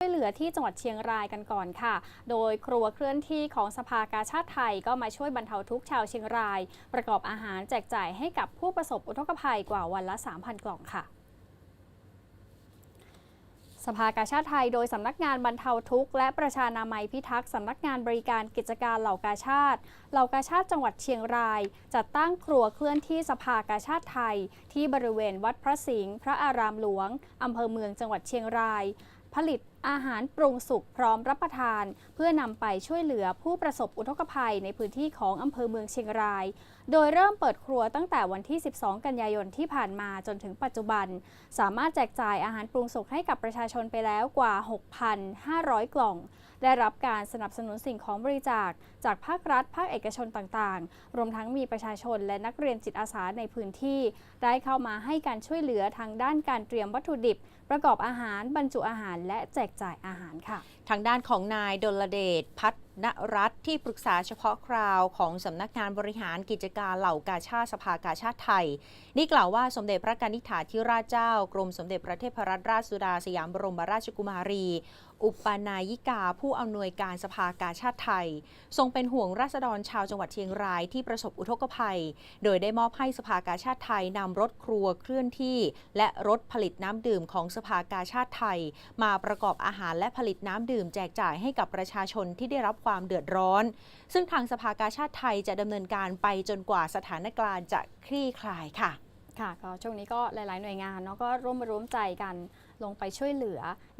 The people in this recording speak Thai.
ช่วยเหลือที่จังหวัดเชียงรายกันก่อนค่ะ โดยครัวเคลื่อนที่ของสภากาชาติไทยก็มาช่วยบรรเทาทุกข์ชาวเชียงราย ประกอบอาหารแจกจ่ายให้กับผู้ประสบอุทกภัยกว่าวันละ 3,000 กล่องค่ะสภากาชาติไทยโดยสำนักงานบรรเทาทุกข์และประชานามัยพิทักษ์สำนักงานบริการกิจการเหล่ากาชาติ เหล่ากาชาติจังหวัดเชียงราย จัดตั้งครัวเคลื่อนที่สภากาชาติไทย ที่บริเวณวัดพระสิงห์พระอารามหลวงอำเภอเมืองจังหวัดเชียงราย ผลิตอาหารปรุงสุกพร้อมรับประทาน เพื่อนำไปช่วยเหลือผู้ประสบอุทกภัยในพื้นที่ของอำเภอเมืองเชียงราย โดยเริ่มเปิดครัวตั้งแต่วันที่ 12 กันยายนที่ผ่านมาจนถึงปัจจุบัน สามารถแจกจ่ายอาหารปรุงสุกให้กับประชาชนไปแล้วกว่า 6,500 กล่องได้รับการสนับสนุนสิ่งของบริจาค จากภาครัฐ ภาคเอกชนต่างๆ รวมทั้งมีประชาชนและนักเรียนจิตอาสาในพื้นที่ ได้เข้ามาให้การช่วยเหลือทางด้านการเตรียมวัตถุดิบ ประกอบอาหารบรรจุอาหาร และแจกจ่ายอาหารค่ะ ทางด้านของนายดลเดชพัฒนรัฐที่ปรึกษาเฉพาะคราวของสำนักงานบริหารกิจการเหล่ากาชาติสภากาชาติไทย นี่กล่าวว่าสมเด็จพระกนิษฐาธิราชเจ้า กรมสมเด็จพระเทพรัตนราชสุดาสยามบรมราชกุมารี อุปนายิกา ผู้อำนวยการสภากาชาติไทย ทรงเป็นห่วงราษฎรชาวจังหวัดเชียงรายที่ประสบอุทกภัย โดยได้มอบให้สภากาชาติไทยนำรถครัวเคลื่อนที่ และรถผลิตน้ำดื่มของสภากาชาติไทย มาประกอบอาหารและผลิตน้ำดื่มแจกจ่ายให้กับประชาชนที่ได้รับความเดือดร้อน ซึ่งทางสภากาชาติไทยจะดำเนินการไปจนกว่าสถานการณ์จะคลี่คลายค่ะค่ะก็ช่วงนี้ก็หลาย ๆ หน่วยงานเนาะก็ร่วมร่วมใจกันลงไปช่วยเหลือใน